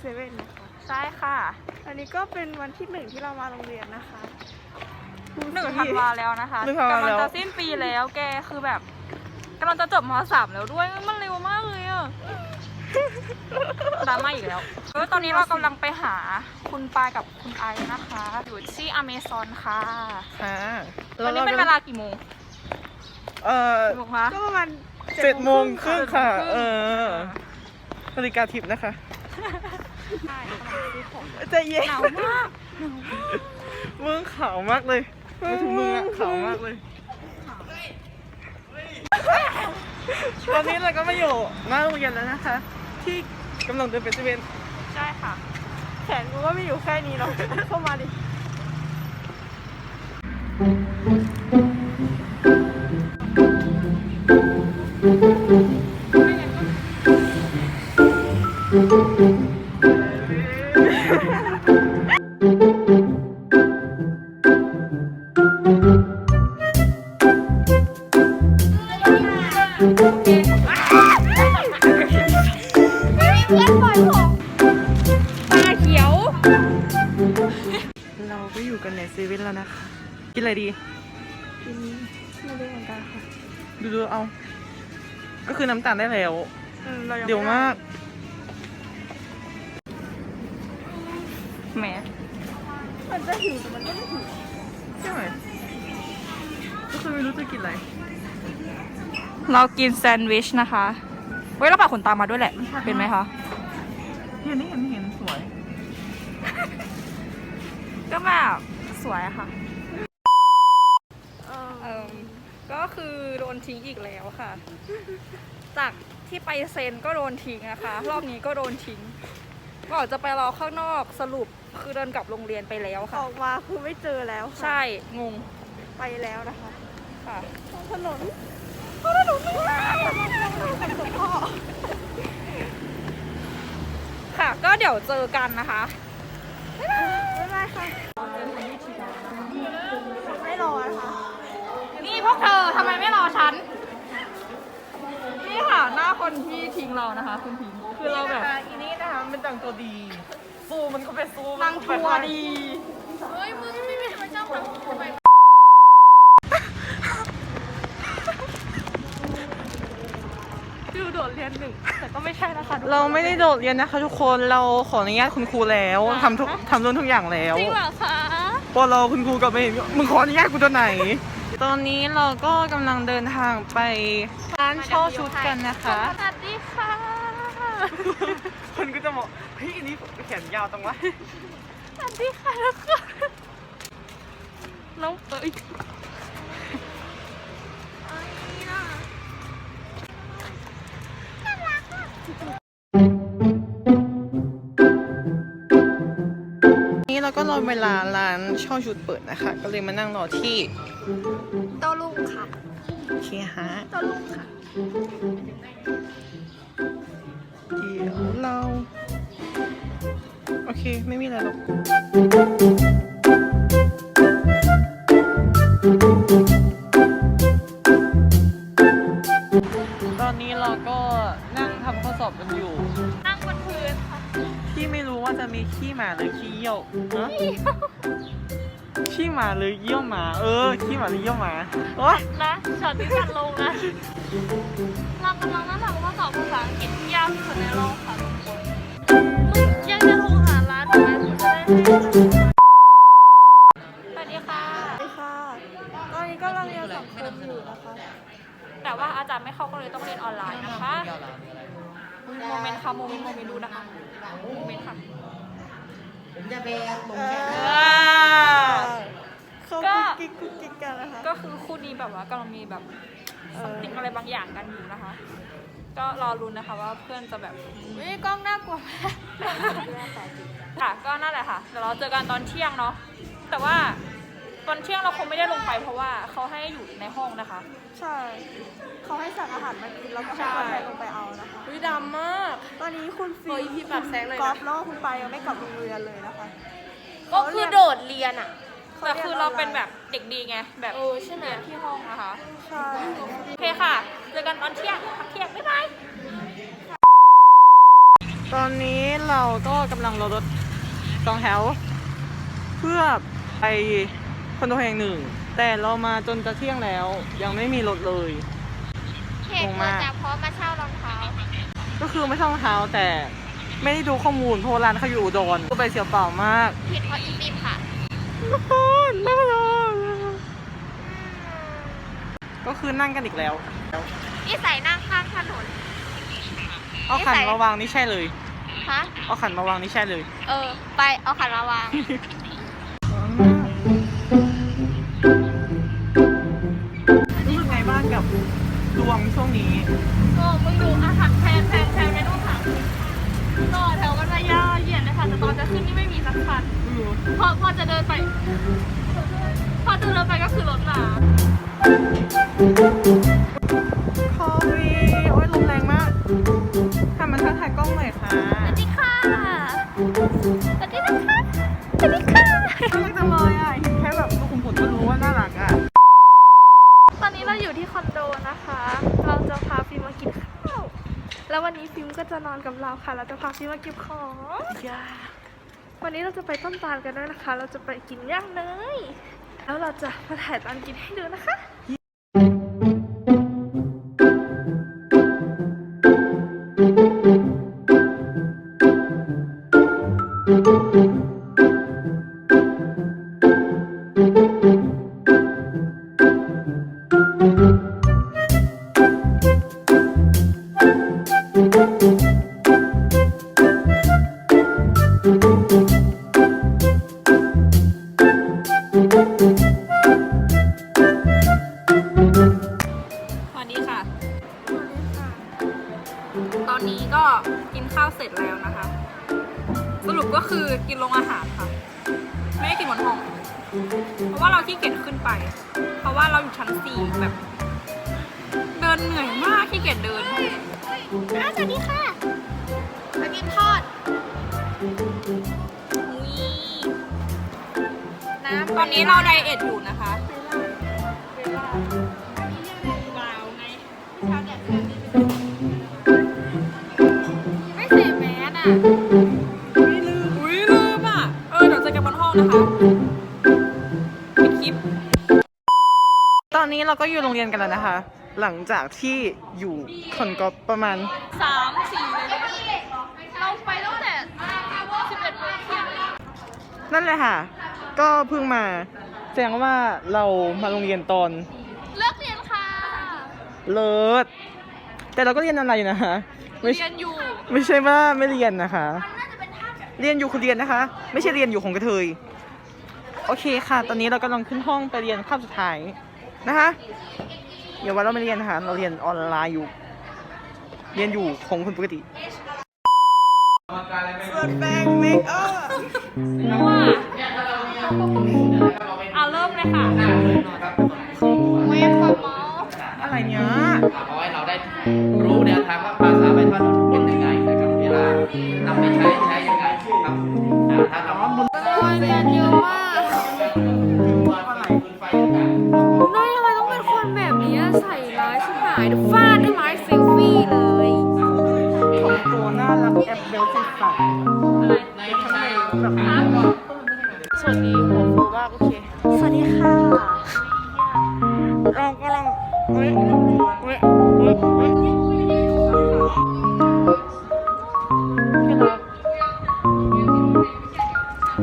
เซเว่นนะคะ ใช่ค่ะอันนี้ก็เป็นวันที่หนึ่งที่เรามาโรงเรียนนะคะ หนึ่งธันวาแล้วนะคะหนึ่งธันวากำลังแล้ว จะสิ้นปีแล้วแกคือแบบกำลังจะจบมสามแล้วด้วยมันเร็วมากเลยอะดราม่าอีกแล้วเออตอนนี้เรากำลังไปหาคุณปายกับคุณไอซ์นะคะ อยู่ที่อเมซอนค่ะค่ะตอนนี้เป็นเวลากี่โมงเอ่อกี่โมงคะก็ประมาณเจ็ดโมงครึ่งค่ะเจ็ดโมงครึ่งเออนาฬิกาทิพย์นะคะ ใช่กำลังซื้อของใจเย็นหนาวมากมึงขาวมากเลยไม่ถึงมึงอะขาวมากเลย ตอนนี้เราก็มาอยู่หน้าโรงเรียนแล้วนะคะ ที่กำลังเดินไปเซเว่นใช่ค่ะ แขนกูก็ไม่อยู่แค่นี้หรอกเข้ามาดิ ต เรากินแซนด์วิชนะคะเว้ยเราปากขนตามาด้วยแหละ เป็นไหมคะ เห็นนี่เห็นเห็นสวย ก็แบบสวยอะค่ะ เออเอ่มก็คือโดนทิ้งอีกแล้วค่ะ จากที่ไปเซนก็โดนทิ้งนะคะ รอบนี้ก็โดนทิ้งก่อนจะไปรอข้างนอกสรุปคือเดินกลับโรงเรียนไปแล้วอค่ะ อกมาคือไม่เจอแล้วค่ะ ใช่งงไปแล้วนะคะค่ะ ท้องถนน ท้องถนนไม่ได้กับพ่อค่ะ ก็เดี๋ยวเจอกันนะคะไม่ได้ค่ะไม่รอนะคะ นี่พวกเธอทำไมไม่รอฉัน นี่ค่ะหน้าคนที่ทิ้งเรานะคะคุณทิ้งคือเราแบบอีนี่นะคะ มันเป็นต่างตัวดี สู้มันก็ไปสู้นางทัวร์ดีดูโดดเรีย นหนึ่งแต่ก็ไม่ใช่นะคะทุกคนเราไม่ได้โดดเรียนนะคะ ทุกคนเราขออนุญาตคุณครูแล้วทำทุกทำเรื่องทุกอย่างแล้วจริงเหรอคะพอเราคุณครูกลับมาเห็นมึงขออนุญาตกูตัวไหน ตอนนี้เราก็กำลังเดินทางไปร้านช่อชุดกันนะคะ สวัสดีค่ะ คนก็จะบอกเฮ้ยอันนี้แขนยาวจังวะสวัสดีค่ะทุกคนน้องเอ้ย ราก็รอเวลาร้านช่อชุดเปิดนะคะ ก็เลยมานั่งรอที่โต้ลุงค่ะเคฮะโต้ลุงค่ะ เดี๋ยวเรา โอเค ไม่มีอะไรหรอกตอนนี้เราก็นั่งทำข้อสอบกันอยู่ ว่าจะมีขี้หมาหรือขี้เยี่ยวฮะขี้หมาหรือเยี่ยวหมา เออ ขี้หมาหรือเยี่ยวหมาโอ๊ยนะช็อตนี้ตัดลงนะเรากำลังนั่งทำข้อสอบภาษาอังกฤษที่ยากที่สุดในโลกค่ะทุกคนยังจะโทรหาร้านไหมถึงจะได้สวัสดีค่ะสวัสดีค่ะ ตอนนี้ก็เราเรียนสังคมอยู่นะคะ แต่ว่าอาจารย์ไม่เข้าก็เลยต้องเรียนออนไลน์นะคะ โมเมนต์ค่ะ โมเมนต์ โมเมนต์ดูนะคะ โมเมนต์ค่ะ เออเขาก็กุ๊กกิ๊กกุ๊กกิ๊กกันนะคะ ก็คือคู่นี้แบบว่ากำลังมีแบบเออ ติงอะไรบางอย่างกันอยู่นะคะ ก็รอรุนนะคะว่าเพื่อนจะแบบเฮ้ยกล้องน่ากลัวมาก ค่ะก็นั่นแหละค่ะเดี๋ยวเราเจอกันตอนเที่ยงเนาะแต่ว่า ตอนเที่ยงเราคงไม่ได้ลงไปเพราะว่าเขาให้อยู่ในห้องนะคะ ใช่เขาให้สั่งอาหารมากินแล้วก็ให้ใช่คนไทยลงไปเอานะคะวิดำมาก ตอนนี้คุณฟิเฮ้ยพี่ปรับแสงหน่อยนะ กอล์ฟแล้วก็คุณไปายยังไม่กลับโรงเรียนเลยนะคะ ก็คือโดดเรียนอะ แต่คือเราเป็นแบบเด็กดีไง แบบเออใช่ไหม เรียนที่ห้องนะคะ ใช่ โอเคค่ะ เจอกันตอนเที่ยงพักเที่ยง บ๊ายบาย ตอนนี้เราก็กำลังรอรถสองแถว เพื่อไป คอนโดแห่งหนึ่ง แต่เรามาจนจะเที่ยงแล้ว ยังไม่มีรถเลยเหตุเกิดจากเพราะมาเช่ารองเท้า ก็คือไม่ใช่รองเท้าแต่ไม่ได้ดูข้อมูลเพราะว่าร้านเขาอยู่อุดรก็ไปเสียเปล่ามากผิดเพราะอีปิมค่ะน่ารักก็คือนั่งกันอีกแล้วนิสัยนั่งข้างถนนเอาขันมาวางนี่ใช่เลยฮะเอาขันมาวางนี่ใช่เลย เออ ไปเอาขันมาวาง มึงดูอาหารแพงแพงแพงไม่ต้องถามต่อแถวกันมายาวเหยียดเลยค่ะแต่ตอนจะขึ้นนี่ไม่มีสักคันพอพอจะเดินไป แล้ววันนี้ฟิล์มก็จะนอนกับเราค่ะ เราจะพาฟิล์มมาเก็บของวันนี้เราจะไปต้นตาลกันด้วยนะคะ เราจะไปกินย่างเนยแล้วเราจะมาถ่ายตอนกินให้ดูนะคะ สวัสดีค่ะ ตอนนี้ก็กินข้าวเสร็จแล้วนะคะ สรุปก็คือกินโรงอาหารค่ะ ไม่ได้กินบนห้อง เพราะว่าเราขี้เกียจขึ้นไป เพราะว่าเราอยู่ชั้นสี่แบบ เราไดเอทอยู่นะคะไม่ใส่แมสอะอุ้ยลืมอะ เออเดี๋ยวเจอกันบนห้องนะคะปิดคลิป ตอนนี้เราก็อยู่โรงเรียนกันแล้วนะคะ หลังจากที่อยู่คนก็ประมาณ สามสี่เลยนะเราไปตั้งแต่สิบเอ็ดโมงเที่ยง นั่นเลยค่ะ ก็เพิ่งมา แสดงว่าเรามาโรงเรียนตอนเลิกเรียนค่ะเลิศแต่เราก็เรียนอะไรนะคะไม่ใช่เรียนอยู่ ไม่ใช่ว่าไม่เรียนนะคะเรียนอยู่คือเรียนนะคะ ไม่ใช่เรียนอยู่ของกระเทย โอเคค่ะ ตอนนี้เรากำลังขึ้นห้องไปเรียนคาบสุดท้ายนะคะเดี๋ยววันเราไม่เรียนนะคะ เราเรียนออนไลน์อยู่ เรียนอยู่ของคนปกติ ส่วนแปงเมคอัพอะ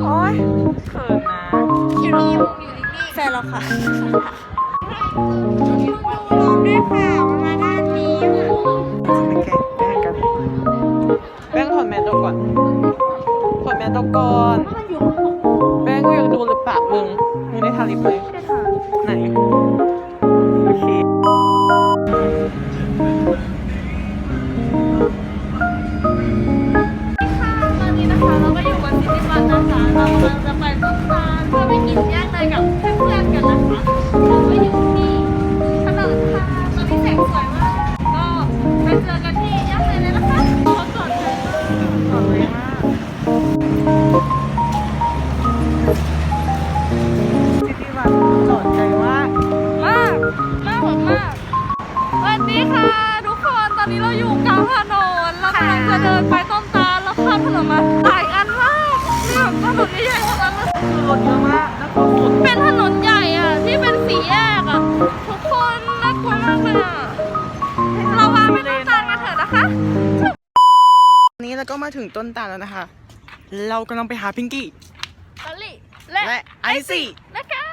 โอ๊ยเขินนะอยู่นี่อยู่นี่แฟนเราค่ะลองด้วยค่ะมาด้านนี้โอเคแบ่งกันแป้งถอดแมสออกก่อนถอดแมสออกก่อนแป้งก็อยากดูหรือปากมึงมึงได้ทาลิปไหมไหน อยู่บนซิ ใหญ่ๆทั้งนั้นเลยรถเยอะมากน่ากลัวสุดเป็นถนนใหญ่อะที่เป็นสีแยกอะทุกคนน่ากลัวมากเลยอะเราพาไปต้นตาลกันเถอะนะคะวันนี้เราก็มาถึงต้นตาลแล้วนะคะ เรากำลังไปหาพิงกี้ลอลี่และและไอซี่นะคะ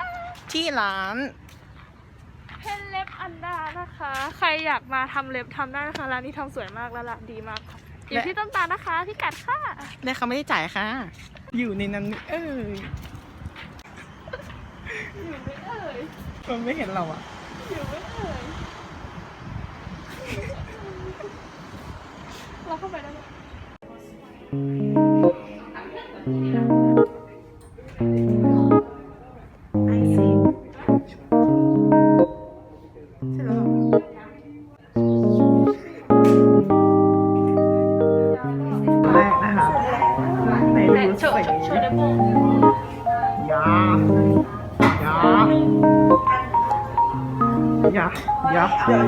ที่ร้านเพนเล็บอันดานะคะ ใครอยากมาทำเล็บทำได้นะคะร้านนี้ทำสวยมากและละดีมากค่ะอยู่ที่ต้นตาลนะคะพี่กัดค่ะแม่เขาไม่ได้จ่ายค่ะ อยู่ในนั้นเอ้ยมันไม่เห็นเราอะเราเข้าไปได้ไหม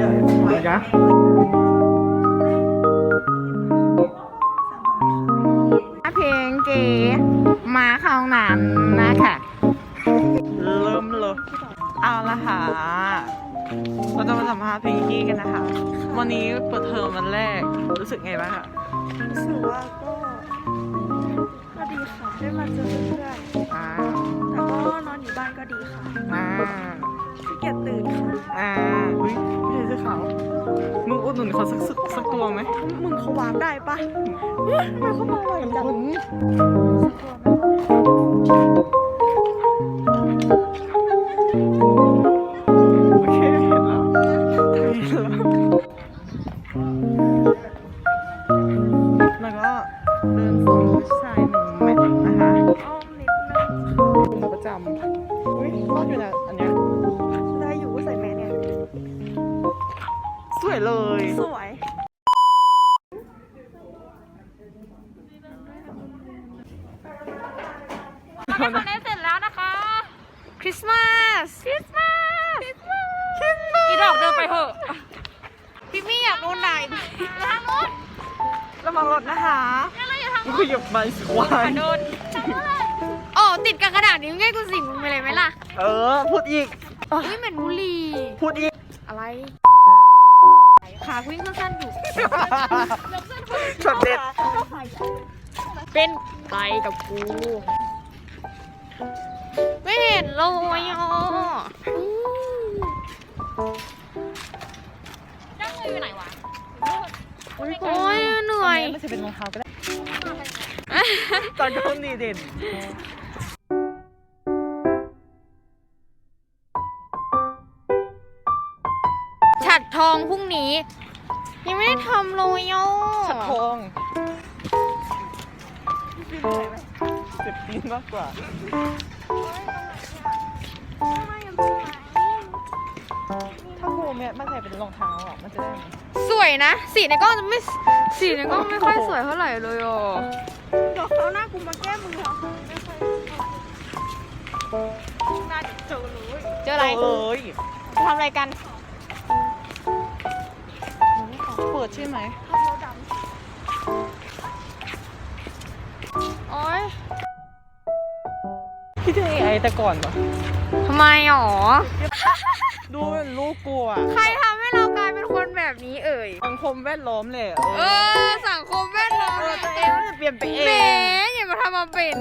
ายาเพลงเก๋มาเข้าห้องน้ำนะคะเริ่มเลยเอาละค่ะเราจะมาสัมภาษณ์เพลงกี้กันนะคะ วันนี้เปิดเทอมวันแรกรู้สึกไงบ้างคะรู้สึกว่าก็ก็ดีค่ะได้มาเจอเพื่อนอ่าๆแล้วก็นอนอยู่บ้านก็ดีค่ะอ่าขี้เกียจตื่นค่ะอ่าอุ้ยไม่ใช่ เสื้อขาวมึงอุดหนุนเขาสักสักสักตัวไหม มึงเขาวางได้ปะเฮ้ยทำไมเขามาไวจังคุณสักตัว ช็อตเด็ดเป็นไปกับกู ไม่เห็นเลยอะนั่งเลยอยู่ไหนวะโอ้ยเหนื่อยไม่ใช่เป็นรองเท้าก็ได้ตอนก็ดีเด่นฉัดทองพรุ่งนี้ ยังไม่ได้ทำเลยอะชัดทองเจ็บตีนมากกว่า ถ้าโมแม่มันใส่เป็นรองเท้าอะ มันจะได้ไหมสวยนะ สีในกล้องไม่สีในกล้องไม่ค่อยสวยเท่าไหร่เลยอะเดี๋ยวเขาวหน้ากูมาแก้มือเหรอไม่ค่อยน่าจะเจอเลยเจออะไรเอ้ย จะทำอะไรกัน เปิดใช่ไหมโอ๊ยพี่เจไอแต่ก่อนปะทำไมหรอ ดูเป็นลูกกลัวใครทำให้เรากลายเป็นคนแบบนี้เอ่ย สังคมแวดล้อมเลยเออ สังคมแวดล้อมเออเนี่ยตัวเองก็จะเปลี่ยนไปเอแหมงอย่ามาทำมาเป็น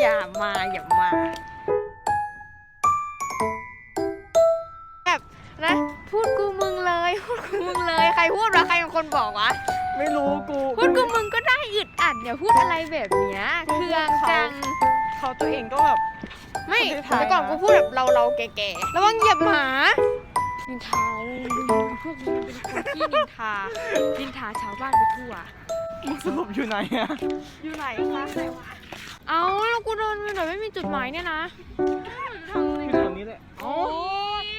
อย่ามาอย่ามา มึงเลยใครพูดวะใครเป็นคนบอกวะไม่รู้กูพูดกูมึงก็ได้อึดอัดอย่าพูดอะไรแบบเนี้ยเครื่องจังเขาตัวเองก็แบบ ไม่คนที่ถ่ายเมื่อก่อนนะ กูพูดแบบเราเราๆแก่ๆระวังเหยียบหมานินทาเลยพวกนี้เป็นคนที่นินทานินทาชาวบ้านไปทั่ว มึงสรุปอยู่ไหนอะอยู่ไหนคะไหนวะเอาแล้วกูเดินไปหน่อยไม่มีจุดหมายเนี่ยนะอยู่แถวนี้แหละอ๋อเห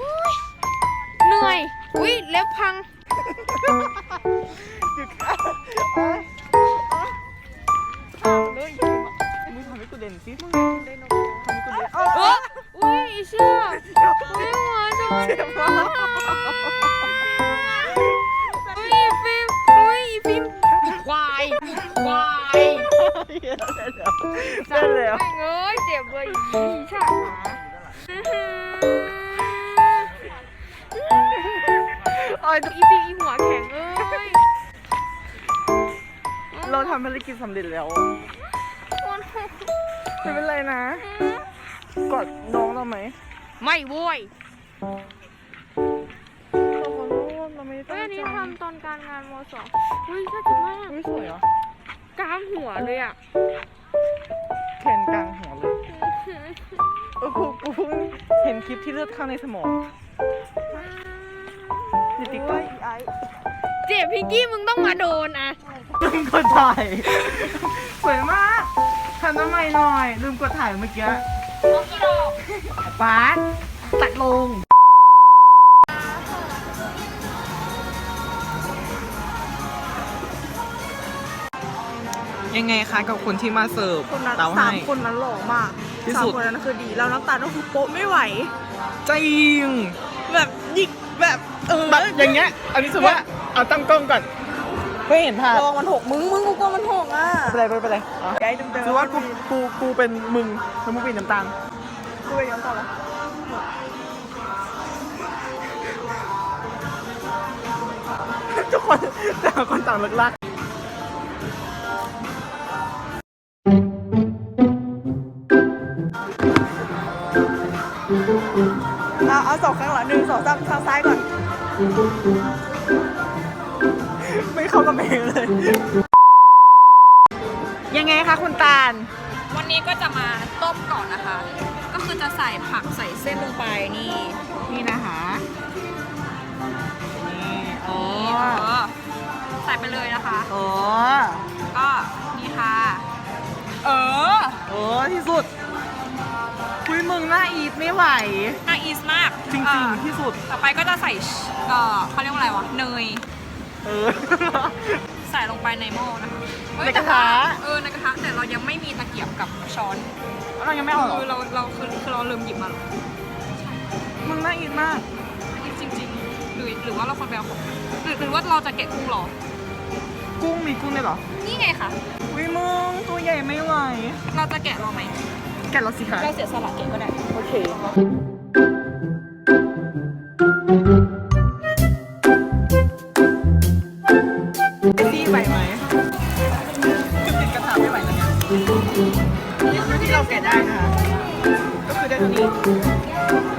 นื่อย อุ้ยเล็บพังหยุดค่ะอ๋ออ๋อเอาเลยมึงทำให้กูเด่นสิมึงทำให้กูเด่นเอออุ้ยอีเชื่ออุ้ยหัวจะเจ็บมากอุ้ยอีฟิล์มอุ้ยอีฟิล์มควายควายเล่นแล้ว แม่งเอ้ยเจ็บเลยอีฉา อ๋อยอีพีอีหัวแข็งเอ้ยเราทำภารกิจสำเร็จแล้วไม่เป็นไรนะ กอดน้องเราไหมไม่โว้ยเราขอโทษเราไม่ได้เฮ้ตั้ยงอันใจนี้ทำตอนการงานมสองเฮ้ยน่าจะมากไม่สวยเหรอะกลางหัวเลยอะแขนกลางหัวเลยเออกูกูเพิ่งเห็นคลิปที่เลือดข้างในสมองใน ติ๊กต็อกเจ็บพิงกี้มึงต้องมาโดนอะลืมกดถ่าย สวยมากทำทำไมหน่อย ลืมกดถ่ายเมื่อกี้ป๊าดตัดลง ยังไงคะกับคนที่มาเสิร์ฟคนนั้นเตาสาให้ มคนนั้นหล่อมากที่สามสุดคนนั้นคือดีแล้วน้ำตาลก็คือโป๊ะไม่ไหว จริงแบบหยิก แบบเออแบบอย่างเงี้ย อันนี้สุดว่าเอาตั้งกล้องก่อนไม่เห็นภาพกองมันหกมึงมึงกูกองมันหกอะไปเลยไปเลยอ๋อไกด์เต็มๆถือว่ากูกูกูเป็นมึงแล้วมึงเป็นน้ำตาลกูไปย้อนต่อละทุกคนต่างคนต่างเลิกลักเอาเอาสองข้างหลังหนึ่งสองสามทางซ้ายก่อน ไม่เข้ากับเพลงเลย ยังไงคะคุณตาล วันนี้ก็จะมาต้มก่อนนะคะ ก็คือจะใส่ผักใส่เส้นลงไปนี่ นี่นะคะนี่อ๋อนี่เออใส่ไปเลยนะคะอ๋อก็นี่ค่ะ เออเออที่สุดคุยมึงหน้าอีทไม่ไหวน่าอี สมากจริงเอ่อๆที่สุด ต่อไปก็จะใส่เอ่อเขาเรียกว่าอะไรวะ เนย เออ ใส่ลงไปในหม้อนะคะเอ้ยในกระทะ แต่ว่าเออ ในกระทะ แต่เรายังไม่มีตะเกียบกับช้อนเรายังไม่เอาเหรอคือเราเราคือคือเราลืมหยิบมาหรอมึงน่าอินมากจริงๆหรือหรือว่าเราควรไปเอาของหรือหรือว่าเราจะแกะกุ้งรอ กุ้งมีกุ้งเลยเหรอนี่ไงคะวิมึงตัวใหญ่ไม่ไหวเราจะแกะรอไหมแกะเราสิคะเราเสียสละแกะก็ได้ โอเค ไหวไหมคือติดกระถางไม่ไหวแล้วเนี่ยนี่คือที่เราแกะได้นะคะก็คือได้เท่านี้นี่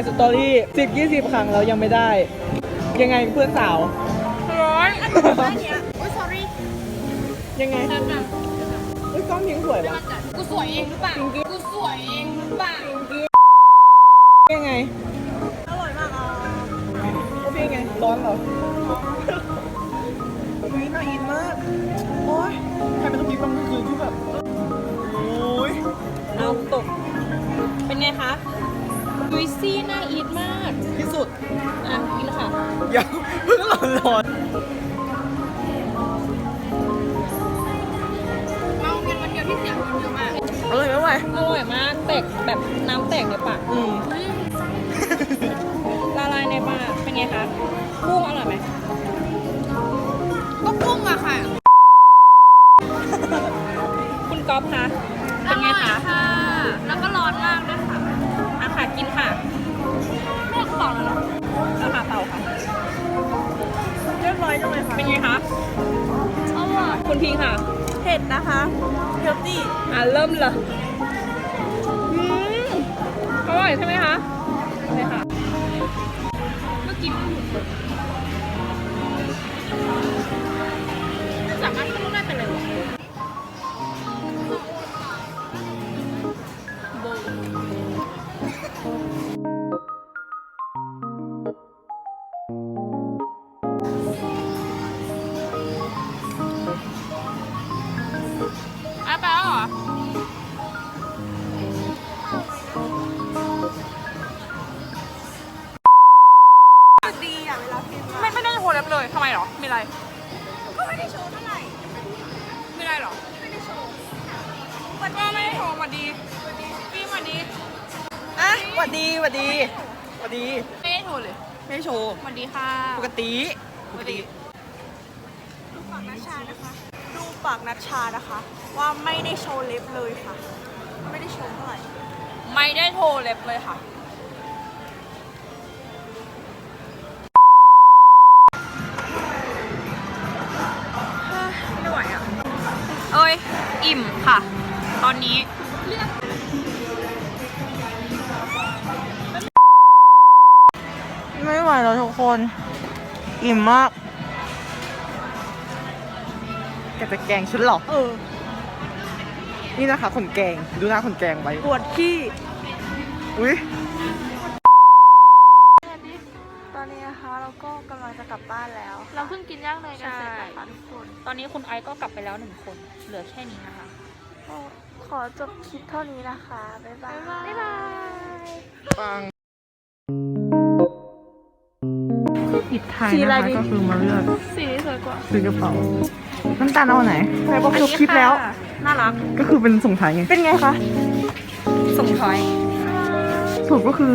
ายสตอรี่สิบยี่สิบครั้งแล้วยังไม่ได้ ยังไงเพื่อนสาว ร้อนยังไงเฮ้ยกล้องยิงสวยปะกูสวยเองหรือเปล่ากูสวยเองหรือเปล่ายังไงอร่อยมากอะโอเคไงร้อนเหรอเฮ้ยน่าอินมากโอ้ยใครเป็นต้องพีกลางคืนที่แบบโอ้ยเอาตกเป็นไงคะ ดุยซี่น่าอีทมากที่สุดอะกินค่ะเดี๋ยวเพิ่งร้อนร้อนเราเป็นวันเดียวที่เสียงคนเยอะมากอร่อยไหมไหวอร่อยมากแตกแบบน้ำแตกในปากอืมละลายในปากเป็นไงคะกุ้งอร่อยไหมก็กุ้งอะค่ะ คุณก๊อฟคะเป็นไงคะค่ะแล้วก็ร้อนมากด้วยค่ะอาค่ะ กินค่ะไม่ต้องบอกแล้วเนาะอาค่ะเต่าค่ะ เรียบร้อยจังเลยค่ะเป็นไงคะอร่อยคุณพิงค่ะ เผ็ดนะคะเฮลตี้อะเริ่มเลยอืมอร่อยอยใช่ไหมคะ สวัสดีค่ะปกติปกติ ดูปากนัชชานะคะ ดูปากนัชชานะคะ ว่าไม่ได้โชว์เล็บเลยค่ะ ไม่ได้โชว์เท่าไหร่ ไม่ได้โทรเล็บเลยค่ะ ไม่ไหวอะ เอ้ย อิ่มค่ะ ตอนนี้ คนอิ่มมากแกจะแกงฉันเหรอ เออ นี่นะคะคนแกง ดูหน้าคนแกงไว้ ปวดขี้ อุ้ยตอนนี้นะคะเราก็กำลังจะกลับบ้านแล้ว เราเพิ่งกินย่างเนยกันเสร็จใช่นะคะทุกคน ตอนนี้คุณไอซ์ก็กลับไปแล้วหนึ่งคน เหลือแค่นี้นะคะก็ขอจบคลิปเท่านี้นะคะ บ๊ายบายบ๊ายบายปัง ปิดท้ายสีอะไรนะคะดีก็คือมาเลือกสีนี้สวยกว่าซื้อกระเป๋าน้ำตาลเอาไหนไหนบอกจบคลิปแล้ว น่ารัก ก็คือเป็นส่งท้ายไง เป็นไงคะ ส่งท้ายสรุปก็คือ